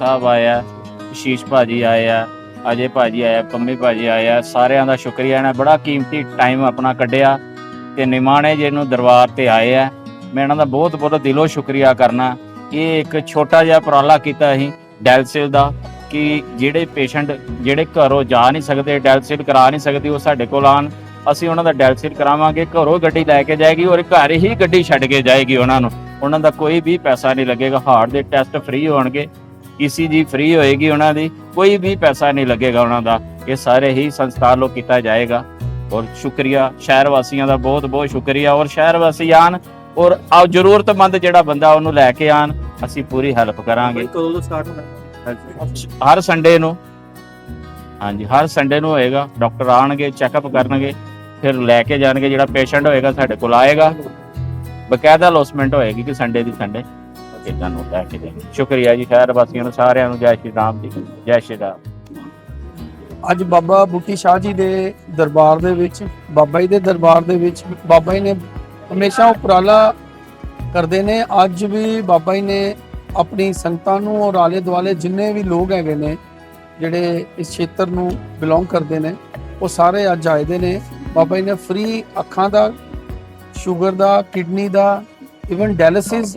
ਸਾਹਿਬ ਆਇਆ ਸ਼ੀਸ਼ ਭਾਜੀ ਆਇਆ ਅਜੇ ਭਾਜੀ ਆਇਆ ਪੰਮੀ ਭਾਜੀ ਆਇਆ ਸਾਰਿਆਂ ਦਾ ਸ਼ੁਕਰੀਆ ਇਹਨਾਂ ਬੜਾ ਕੀਮਤੀ ਟਾਈਮ ਆਪਣਾ ਕੱਢਿਆ ਤੇ ਨਿਮਾਣੇ ਜੀ ਦਰਬਾਰ ਤੇ ਆਏ ਆ। ਮੈਂ ਇਹਨਾਂ ਦਾ ਬਹੁਤ ਬਹੁਤ ਦਿਲੋਂ ਸ਼ੁਕਰੀਆ ਕਰਨਾ, ਇਹ ਇੱਕ ਛੋਟਾ ਜਿਹਾ ਉਪਰਾਲਾ ਕੀਤਾ ਅਸੀਂ ਡੈਲਸਿਲ ਦਾ ਕਿ ਜਿਹੜੇ ਪੇਸ਼ੈਂਟ ਜਿਹੜੇ ਘਰੋਂ ਜਾ ਨਹੀਂ ਸਕਦੇ, ਡੈਲਸਿਲ ਕਰਾ ਨਹੀਂ ਸਕਦੇ, ਉਹ ਸਾਡੇ ਕੋਲ ਆਣ ਅਸੀਂ ਉਹਨਾਂ ਦਾ ਡੈਲਸਿਲ ਕਰਾਵਾਂਗੇ, ਘਰੋਂ ਗੱਡੀ ਲੈ ਕੇ ਜਾਏਗੀ ਔਰ ਘਰ ਹੀ ਗੱਡੀ ਛੱਡ ਕੇ ਜਾਏਗੀ ਉਹਨਾਂ ਨੂੰ। ਉਹਨਾਂ ਦਾ ਕੋਈ ਵੀ ਪੈਸਾ ਨਹੀਂ ਲੱਗੇਗਾ, ਹਾਰਟ ਦੇ ਟੈਸਟ ਫ੍ਰੀ ਹੋਣਗੇ ECG ਫ੍ਰੀ ਹੋਏਗੀ ਉਹਨਾਂ ਦੀ ਕੋਈ ਵੀ ਪੈਸਾ ਨਹੀਂ ਲੱਗੇਗਾ ਉਹਨਾਂ ਦਾ ਇਹ ਸਾਰੇ ਹੀ ਸੰਸਥਾ ਵੱਲੋਂ ਕੀਤਾ ਜਾਏਗਾ। ਔਰ ਸ਼ੁਕਰੀਆ ਸ਼ਹਿਰ ਵਾਸੀਆਂ ਦਾ ਬਹੁਤ ਬਹੁਤ ਸ਼ੁਕਰੀਆ ਔਰ ਸ਼ਹਿਰ ਵਾਸੀ ਆਣ ਔਰ ਆ ਜ਼ਰੂਰਤਮੰਦ ਜਿਹੜਾ ਬੰਦਾ ਉਹਨੂੰ ਲੈ ਕੇ ਆਣ ਅਸੀਂ ਪੂਰੀ ਹੈਲਪ ਕਰਾਂਗੇ। ਕਦੋਂ ਤੋਂ ਸਟਾਰਟ ਹੋਣਾ? ਹਰ ਸੰਡੇ ਨੂੰ। ਹਾਂਜੀ ਹਰ ਸੰਡੇ ਨੂੰ ਹੋਏਗਾ। ਡਾਕਟਰ ਆਣਗੇ ਚੈੱਕਅਪ ਕਰਨਗੇ ਫਿਰ ਲੈ ਕੇ ਜਾਣਗੇ ਜਿਹੜਾ ਪੇਸ਼ੈਂਟ ਹੋਏਗਾ ਸਾਡੇ ਕੋਲ ਆਏਗਾ। ਬਕਾਇਦਾ ਲੋਸਮੈਂਟ ਹੋਏਗੀ ਕਿ ਸੰਡੇ ਦੀ ਸੰਡੇ ਇਦਾਂ ਨੂੰ ਲੈ ਕੇ ਜਾਣਗੇ ਸ਼ੁਕਰੀਆ ਜੀ ਸ਼ਹਿਰ ਵਾਸੀਆਂ ਨੂੰ, ਸਾਰਿਆਂ ਨੂੰ ਜੈ ਸ਼੍ਰੀ ਰਾਮ ਜੀ, ਜੈ ਸ਼੍ਰੀ ਰਾਮ। ਅੱਜ ਬਾਬਾ ਬੁੱਟੀ ਸ਼ਾਹ ਜੀ ਦੇ ਦਰਬਾਰ ਦੇ ਵਿੱਚ, ਬਾਬਾ ਜੀ ਦੇ ਦਰਬਾਰ ਦੇ ਵਿੱਚ, ਬਾਬਾ ਜੀ ਨੇ ਹਮੇਸ਼ਾ ਉਪਰਾਲਾ ਕਰਦੇ ਨੇ। ਅੱਜ ਵੀ ਬਾਬਾ ਜੀ ਨੇ ਆਪਣੀ ਸੰਗਤਾਂ ਨੂੰ ਔਰ ਆਲੇ ਦੁਆਲੇ ਜਿੰਨੇ ਵੀ ਲੋਕ ਹੈਗੇ ਨੇ, ਜਿਹੜੇ ਇਸ ਖੇਤਰ ਨੂੰ ਬਿਲੋਂਗ ਕਰਦੇ ਨੇ, ਉਹ ਸਾਰੇ ਅੱਜ ਆਏ ਦੇ ਨੇ। ਬਾਬਾ ਜੀ ਨੇ ਫ੍ਰੀ ਅੱਖਾਂ ਦਾ ਸ਼ੂਗਰ ਦਾ ਕਿਡਨੀ ਦਾ ਇਵਨ ਡਾਇਲਿਸਿਸ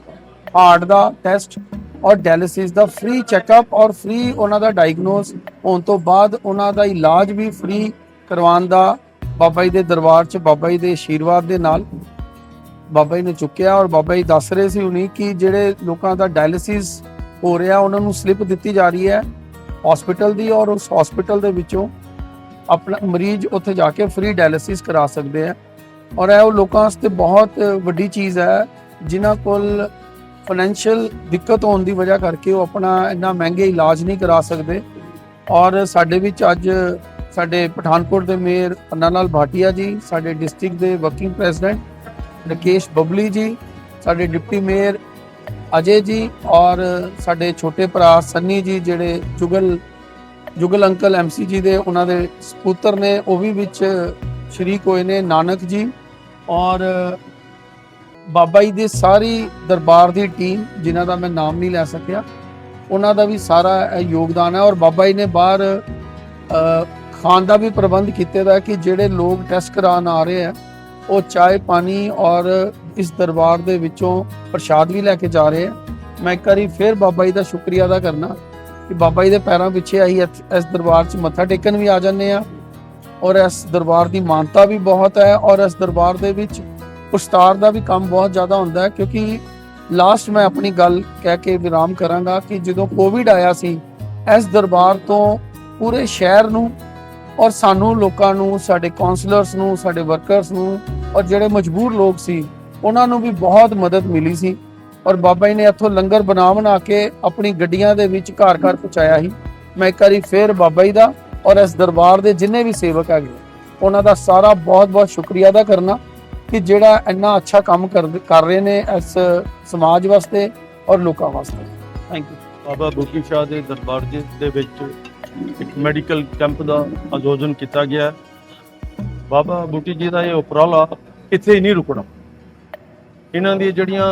ਹਾਰਟ ਦਾ ਟੈਸਟ ਔਰ ਡਾਇਲਿਸਿਸ ਦਾ ਫ੍ਰੀ ਚੈੱਕਅਪ ਔਰ ਫ੍ਰੀ ਉਹਨਾਂ ਦਾ ਡਾਇਗਨੋਸ ਹੋਣ ਤੋਂ ਬਾਅਦ ਉਹਨਾਂ ਦਾ ਇਲਾਜ ਵੀ ਫ੍ਰੀ ਕਰਵਾਉਣ ਦਾ ਬਾਬਾ ਜੀ ਦੇ ਦਰਬਾਰ 'ਚ, ਬਾਬਾ ਜੀ ਦੇ ਆਸ਼ੀਰਵਾਦ ਦੇ ਨਾਲ ਬਾਬਾ ਜੀ ਨੇ ਚੁੱਕਿਆ ਔਰ ਬਾਬਾ ਜੀ ਦੱਸ ਰਹੇ ਸੀ ਹੁਣੀ ਕਿ ਜਿਹੜੇ ਲੋਕਾਂ ਦਾ ਡਾਇਲਿਸਿਸ ਹੋ ਰਿਹਾ, ਉਹਨਾਂ ਨੂੰ ਸਲਿੱਪ ਦਿੱਤੀ ਜਾ ਰਹੀ ਹੈ ਹਸਪੀਟਲ ਦੀ ਔਰ ਉਸ ਹਸਪੀਟਲ ਦੇ ਵਿੱਚੋਂ ਆਪਣਾ ਮਰੀਜ਼ ਉੱਥੇ ਜਾ ਕੇ ਫ੍ਰੀ ਡਾਇਲਿਸਿਸ ਕਰਾ ਸਕਦੇ ਆ ਔਰ ਇਹ ਉਹ ਲੋਕਾਂ ਵਾਸਤੇ ਬਹੁਤ ਵੱਡੀ ਚੀਜ਼ ਹੈ, ਜਿਨ੍ਹਾਂ ਕੋਲ ਫਾਈਨੈਂਸ਼ੀਅਲ ਦਿੱਕਤ ਹੋਣ ਦੀ ਵਜ੍ਹਾ ਕਰਕੇ ਉਹ ਆਪਣਾ ਇੰਨਾ ਮਹਿੰਗੇ ਇਲਾਜ ਨਹੀਂ ਕਰਾ ਸਕਦੇ। ਔਰ ਸਾਡੇ ਵਿੱਚ ਅੱਜ ਸਾਡੇ ਪਠਾਨਕੋਟ ਦੇ ਮੇਅਰ ਅੰਨਾ ਲਾਲ ਭਾਟੀਆ ਜੀ, ਸਾਡੇ ਡਿਸਟ੍ਰਿਕਟ ਦੇ ਵਰਕਿੰਗ ਪ੍ਰੈਜ਼ੀਡੈਂਟ ਰਕੇਸ਼ ਬਬਲੀ ਜੀ, ਸਾਡੇ ਡਿਪਟੀ ਮੇਅਰ ਅਜੇ ਜੀ, ਔਰ ਸਾਡੇ ਛੋਟੇ ਭਰਾ ਸੰਨੀ ਜੀ ਜਿਹੜੇ ਜੁਗਲ ਜੁਗਲ ਅੰਕਲ ਐਮਸੀ ਜੀ ਦੇ ਉਹਨਾਂ ਦੇ ਸਪੁੱਤਰ ਨੇ, ਉਹ ਵੀ ਵਿੱਚ ਸ਼ਰੀਕ ਹੋਏ ਨੇ, ਨਾਨਕ ਜੀ। ਔਰ ਬਾਬਾ ਜੀ ਦੇ ਸਾਰੀ ਦਰਬਾਰ ਦੀ ਟੀਮ, ਜਿਨ੍ਹਾਂ ਦਾ ਮੈਂ ਨਾਮ ਨਹੀਂ ਲੈ ਸਕਿਆ, ਉਹਨਾਂ ਦਾ ਵੀ ਸਾਰਾ ਯੋਗਦਾਨ ਹੈ ਔਰ ਬਾਬਾ ਜੀ ਨੇ ਬਾਹਰ ਖਾਣ ਦਾ ਵੀ ਪ੍ਰਬੰਧ ਕੀਤੇ ਦਾ ਕਿ ਜਿਹੜੇ ਲੋਕ ਟੈਸਟ ਕਰਾਉਣ ਆ ਰਹੇ ਆ, ਉਹ ਚਾਹ, ਪਾਣੀ ਔਰ ਇਸ ਦਰਬਾਰ ਦੇ ਵਿੱਚੋਂ ਪ੍ਰਸ਼ਾਦ ਵੀ ਲੈ ਕੇ ਜਾ ਰਹੇ ਆ। ਮੈਂ ਇੱਕ ਵਾਰੀ ਫਿਰ ਬਾਬਾ ਜੀ ਦਾ ਸ਼ੁਕਰੀਆ ਅਦਾ ਕਰਨਾ ਕਿ ਬਾਬਾ ਜੀ ਦੇ ਪੈਰਾਂ ਪਿੱਛੇ ਅਸੀਂ ਇਸ ਦਰਬਾਰ 'ਚ ਮੱਥਾ ਟੇਕਣ ਵੀ ਆ ਜਾਂਦੇ ਆ ਔਰ ਇਸ ਦਰਬਾਰ ਦੀ ਮਾਨਤਾ ਵੀ ਬਹੁਤ ਹੈ ਔਰ ਇਸ ਦਰਬਾਰ ਦੇ ਵਿੱਚ ਉਸਤਾਰ ਦਾ ਵੀ ਕੰਮ ਬਹੁਤ ਜ਼ਿਆਦਾ ਹੁੰਦਾ ਹੈ, ਕਿਉਂਕਿ ਲਾਸਟ ਮੈਂ ਆਪਣੀ ਗੱਲ ਕਹਿ ਕੇ ਵਿਰਾਮ ਕਰਾਂਗਾ ਕਿ ਜਦੋਂ ਕੋਵਿਡ ਆਇਆ ਸੀ, ਇਸ ਦਰਬਾਰ ਤੋਂ ਪੂਰੇ ਸ਼ਹਿਰ ਨੂੰ ਔਰ ਸਾਨੂੰ ਲੋਕਾਂ ਨੂੰ, ਸਾਡੇ ਕਾਉਂਸਲਰਸ ਨੂੰ, ਸਾਡੇ ਵਰਕਰਸ ਨੂੰ ਔਰ ਜਿਹੜੇ ਮਜਬੂਰ ਲੋਕ ਸੀ, ਉਹਨਾਂ ਨੂੰ ਵੀ ਬਹੁਤ ਮਦਦ ਮਿਲੀ ਸੀ ਔਰ ਬਾਬਾ ਜੀ ਨੇ ਇੱਥੋਂ ਲੰਗਰ ਬਣਾ ਬਣਾ ਕੇ ਆਪਣੀ ਗੱਡੀਆਂ ਦੇ ਵਿੱਚ ਘਰ ਘਰ ਪਹੁੰਚਾਇਆ ਸੀ। ਮੈਂ ਇੱਕ ਵਾਰੀ ਫੇਰ ਬਾਬਾ ਜੀ ਦਾ ਔਰ ਇਸ ਦਰਬਾਰ ਦੇ ਜਿੰਨੇ ਵੀ ਸੇਵਕ ਹੈਗੇ, ਉਹਨਾਂ ਦਾ ਸਾਰਾ ਬਹੁਤ ਬਹੁਤ ਸ਼ੁਕਰੀਆ ਅਦਾ ਕਰਨਾ। ਕਿ ਜਿਹੜਾ ਇੰਨਾ ਅੱਛਾ ਕੰਮ ਕਰ ਕਰ ਰਹੇ ਨੇ ਇਸ ਸਮਾਜ ਵਾਸਤੇ ਔਰ ਲੋਕਾਂ ਵਾਸਤੇ। ਥੈਂਕ ਯੂ ਬਾਬਾ ਬੁੱਟੀ ਸ਼ਾਹ ਦੇ ਦਰਬਾਰ ਜੀ ਦੇ ਵਿੱਚ ਇੱਕ ਮੈਡੀਕਲ ਕੈਂਪ ਦਾ ਆਯੋਜਨ ਕੀਤਾ ਗਿਆ। ਹੈ। ਬਾਬਾ ਬੁੱਟੀ ਜੀ ਦਾ ਇਹ ਉਪਰਾਲਾ ਇੱਥੇ ਹੀ ਨਹੀਂ ਰੁਕਣਾ। ਇਹਨਾਂ ਦੀ ਜਿਹੜੀਆਂ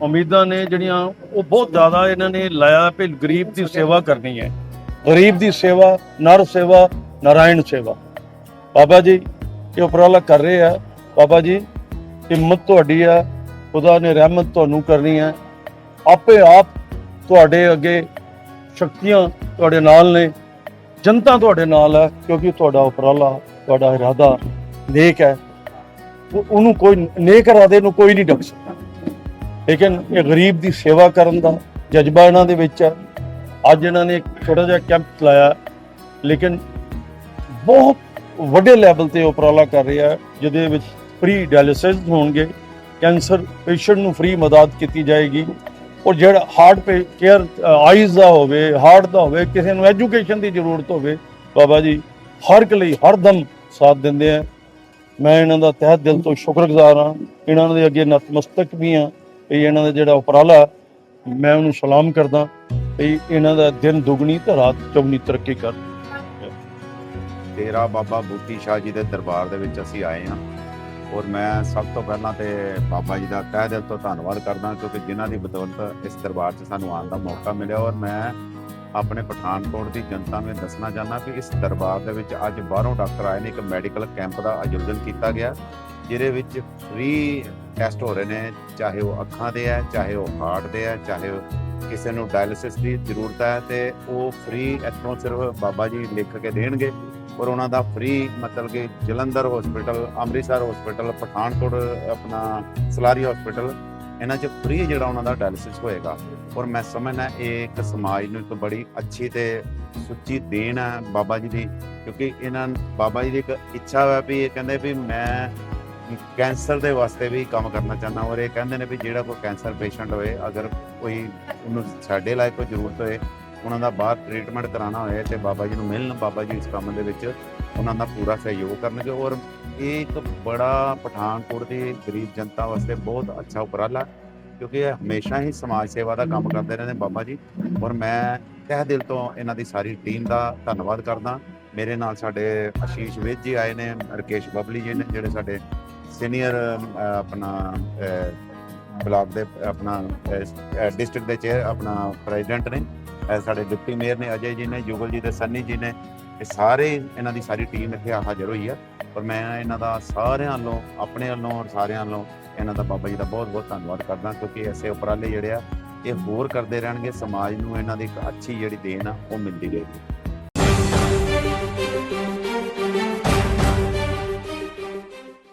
ਉਮੀਦਾਂ ਨੇ ਜਿਹੜੀਆਂ ਉਹ ਬਹੁਤ ਜ਼ਿਆਦਾ ਇਹਨਾਂ ਨੇ ਲਾਇਆ ਕਿ ਗਰੀਬ ਦੀ ਸੇਵਾ ਕਰਨੀ ਹੈ। ਗਰੀਬ ਦੀ ਸੇਵਾ ਨਰ ਸੇਵਾ ਨਾਰਾਇਣ ਸੇਵਾ। ਬਾਬਾ ਜੀ ਇਹ ਉਪਰਾਲਾ ਕਰ ਰਹੇ ਆ। ਬਾਬਾ ਜੀ ਹਿੰਮਤ ਤੁਹਾਡੀ ਆ, ਖੁਦਾ ਨੇ ਰਹਿਮਤ ਤੁਹਾਨੂੰ ਕਰਨੀ ਹੈ ਆਪੇ ਆਪ ਤੁਹਾਡੇ ਅੱਗੇ ਸ਼ਕਤੀਆਂ ਤੁਹਾਡੇ ਨਾਲ ਨੇ, ਜਨਤਾ ਤੁਹਾਡੇ ਨਾਲ ਹੈ ਕਿਉਂਕਿ ਤੁਹਾਡਾ ਉਪਰਾਲਾ, ਤੁਹਾਡਾ ਇਰਾਦਾ ਨੇਕ ਹੈ। ਉਹਨੂੰ ਕੋਈ ਨੇਕ ਇਰਾਦੇ ਨੂੰ ਕੋਈ ਨਹੀਂ ਡੱਕ ਸਕਦਾ। ਲੇਕਿਨ ਇਹ ਗਰੀਬ ਦੀ ਸੇਵਾ ਕਰਨ ਦਾ ਜਜ਼ਬਾ ਇਹਨਾਂ ਦੇ ਵਿੱਚ ਹੈ ਅੱਜ ਇਹਨਾਂ ਨੇ ਇੱਕ ਛੋਟਾ ਜਿਹਾ ਕੈਂਪ ਲਾਇਆ ਲੇਕਿਨ ਬਹੁਤ ਵੱਡੇ ਲੈਵਲ ਤੇ ਉਪਰਾਲਾ ਕਰ ਰਿਹਾ, ਜਿਹਦੇ ਵਿੱਚ ਫ੍ਰੀ ਡਾਇਲਿਸਿਸ ਹੋਣਗੇ ਕੈਂਸਰ ਪੇਸ਼ੈਂਟ ਨੂੰ ਫ੍ਰੀ ਮਦਦ ਕੀਤੀ ਜਾਏਗੀ। ਔਰ ਜਿਹੜਾ ਹਾਰਟ ਪੇ ਕੇਅਰ ਆਈਜ਼ ਦਾ ਹੋਵੇ ਹਾਰਟ ਦਾ ਹੋਵੇ, ਕਿਸੇ ਨੂੰ ਐਜੂਕੇਸ਼ਨ ਦੀ ਜ਼ਰੂਰਤ ਹੋਵੇ, ਬਾਬਾ ਜੀ, ਹਰ ਇੱਕ ਲਈ ਹਰ ਦਮ ਸਾਥ ਦਿੰਦੇ ਆ। ਮੈਂ ਇਹਨਾਂ ਦਾ ਤਹਿ ਦਿਲ ਤੋਂ ਸ਼ੁਕਰਗੁਜ਼ਾਰ ਹਾਂ। ਇਹਨਾਂ ਦੇ ਅੱਗੇ ਨਤਮਸਤਕ ਵੀ ਹਾਂ। ਵੀ ਇਹਨਾਂ ਦਾ ਜਿਹੜਾ ਉਪਰਾਲਾ, ਮੈਂ ਉਹਨੂੰ ਸਲਾਮ ਕਰਦਾ ਵੀ ਇਹਨਾਂ ਦਾ ਦਿਨ ਦੁਗਣੀ ਤੇ ਰਾਤ ਚੌਗਣੀ ਤਰੱਕੀ ਕਰ। ਡੇਰਾ ਬਾਬਾ ਬੂਟੀ ਸ਼ਾਹ ਜੀ ਦੇ ਦਰਬਾਰ ਦੇ ਵਿੱਚ ਅਸੀਂ ਆਏ ਹਾਂ। ਔਰ ਮੈਂ ਸਭ ਤੋਂ ਪਹਿਲਾਂ ਤੇ ਬਾਬਾ ਜੀ ਦਾ ਤਹਿ ਦਿਲ ਤੋਂ ਧੰਨਵਾਦ ਕਰਦਾ ਕਿਉਂਕਿ ਜਿਨ੍ਹਾਂ ਦੀ ਬਦੌਲਤ ਇਸ ਦਰਬਾਰ 'ਚ ਸਾਨੂੰ ਆਉਣ ਦਾ ਮੌਕਾ ਮਿਲਿਆ ਔਰ ਮੈਂ ਆਪਣੇ ਪਠਾਨਕੋਟ ਦੀ ਜਨਤਾ ਨੂੰ ਇਹ ਦੱਸਣਾ ਚਾਹੁੰਦਾ ਕਿ ਇਸ ਦਰਬਾਰ ਦੇ ਵਿੱਚ ਅੱਜ ਬਾਹਰੋਂ ਡਾਕਟਰ ਆਏ ਨੇ, ਇੱਕ ਮੈਡੀਕਲ ਕੈਂਪ ਦਾ ਆਯੋਜਨ ਕੀਤਾ ਗਿਆ, ਜਿਹਦੇ ਵਿੱਚ ਫ੍ਰੀ ਟੈਸਟ ਹੋ ਰਹੇ ਨੇ, ਚਾਹੇ ਉਹ ਅੱਖਾਂ ਦੇ ਹੈ, ਚਾਹੇ ਉਹ ਹਾਰਟ ਦੇ ਹੈ, ਚਾਹੇ ਕਿਸੇ ਨੂੰ ਡਾਇਲਿਸਿਸ ਦੀ ਜ਼ਰੂਰਤ ਹੈ ਤੇ ਉਹ ਫ੍ਰੀ ਇੱਥੋਂ ਸਿਰਫ ਬਾਬਾ ਜੀ ਲਿਖ ਕੇ ਦੇਣਗੇ। ਔਰ ਉਹਨਾਂ ਦਾ ਫ੍ਰੀ ਮਤਲਬ ਕਿ ਜਲੰਧਰ ਹਸਪੀਟਲ ਅੰਮ੍ਰਿਤਸਰ ਹਸਪੀਟਲ ਪਠਾਨਕੋਟ, ਆਪਣਾ ਸਲਾਰੀ ਹਸਪੀਟਲ ਇਹਨਾਂ 'ਚ ਫ੍ਰੀ ਜਿਹੜਾ ਉਹਨਾਂ ਦਾ ਡਾਇਲਿਸਿਸ ਹੋਏਗਾ। ਔਰ ਮੈਂ ਸਮਝਣਾ ਇਹ ਇੱਕ ਸਮਾਜ ਨੂੰ ਇੱਕ ਬੜੀ ਅੱਛੀ ਤੇ ਸੁੱਚੀ ਦੇਣ ਹੈ ਬਾਬਾ ਜੀ ਦੀ, ਕਿਉਂਕਿ ਇਹਨਾਂ ਬਾਬਾ ਜੀ ਦੀ ਇੱਕ ਇੱਛਾ ਹੈ ਵੀ ਇਹ ਕਹਿੰਦੇ ਵੀ ਮੈਂ ਕੈਂਸਰ ਦੇ ਵਾਸਤੇ ਵੀ ਕੰਮ ਕਰਨਾ ਚਾਹੁੰਦਾ ਔਰ ਇਹ ਕਹਿੰਦੇ ਨੇ ਵੀ ਜਿਹੜਾ ਕੋਈ ਕੈਂਸਰ ਪੇਸ਼ੈਂਟ ਹੋਏ, ਅਗਰ ਕੋਈ ਉਹਨੂੰ ਸਾਡੇ ਲਾਇਕ ਕੋਈ ਜ਼ਰੂਰਤ ਹੋਏ ਉਹਨਾਂ ਦਾ ਬਾਹਰ ਟ੍ਰੀਟਮੈਂਟ ਕਰਾਉਣਾ ਹੋਏ ਤੇ ਬਾਬਾ ਜੀ ਨੂੰ ਮਿਲਣ, ਬਾਬਾ ਜੀ ਇਸ ਕੰਮ ਦੇ ਵਿੱਚ ਉਹਨਾਂ ਦਾ ਪੂਰਾ ਸਹਿਯੋਗ ਕਰਨਗੇ ਔਰ ਇਹ ਇੱਕ ਬੜਾ ਪਠਾਨਕੋਟ ਦੀ ਗਰੀਬ ਜਨਤਾ ਵਾਸਤੇ ਬਹੁਤ ਅੱਛਾ ਉਪਰਾਲਾ ਕਿਉਂਕਿ ਇਹ ਹਮੇਸ਼ਾ ਹੀ ਸਮਾਜ ਸੇਵਾ ਦਾ ਕੰਮ ਕਰਦੇ ਰਹਿੰਦੇ ਬਾਬਾ ਜੀ ਔਰ ਮੈਂ ਤਹਿ ਦਿਲ ਤੋਂ ਇਹਨਾਂ ਦੀ ਸਾਰੀ ਟੀਮ ਦਾ ਧੰਨਵਾਦ ਕਰਦਾ। ਮੇਰੇ ਨਾਲ ਸਾਡੇ ਆਸ਼ੀਸ਼ ਵੇਦ ਜੀ ਆਏ ਨੇ, ਰਕੇਸ਼ ਬਬਲੀ ਜੀ ਨੇ, ਜਿਹੜੇ ਸਾਡੇ ਸੀਨੀਅਰ ਆਪਣਾ ਬਲਾਕ ਦੇ, ਆਪਣਾ ਡਿਸਟ੍ਰਿਕਟ ਦੇ ਚੇਅਰ ਆਪਣਾ ਪ੍ਰੈਜ਼ੀਡੈਂਟ ਨੇ। ਅਹ, ਸਾਡੇ ਡਿਪਟੀ ਮੇਅਰ ਨੇ ਅਜੇ ਜੀ ਨੇ ਜੁਗਲ ਜੀ ਤੇ ਸੰਨੀ ਜੀ ਨੇ ਇਹ ਸਾਰੇ ਇਹਨਾਂ ਦੀ ਸਾਰੀ ਟੀਮ ਇੱਥੇ ਹਾਜ਼ਰ ਹੋਈ ਆ। ਔਰ ਮੈਂ ਇਹਨਾਂ ਦਾ ਸਾਰਿਆਂ ਵੱਲੋਂ ਆਪਣੇ ਵੱਲੋਂ ਔਰ ਸਾਰਿਆਂ ਵੱਲੋਂ ਇਹਨਾਂ ਦਾ ਬਾਬਾ ਜੀ ਦਾ ਬਹੁਤ ਬਹੁਤ ਧੰਨਵਾਦ ਕਰਦਾ ਕਿਉਂਕਿ ਐਸੇ ਉਪਰਾਲੇ ਜਿਹੜੇ ਆ ਇਹ ਹੋਰ ਕਰਦੇ ਰਹਿਣਗੇ ਸਮਾਜ ਨੂੰ ਇਹਨਾਂ ਦੀ ਇੱਕ ਅੱਛੀ ਜਿਹੜੀ ਦੇਣ ਆ ਉਹ ਮਿਲਦੀ ਰਹੇਗੀ।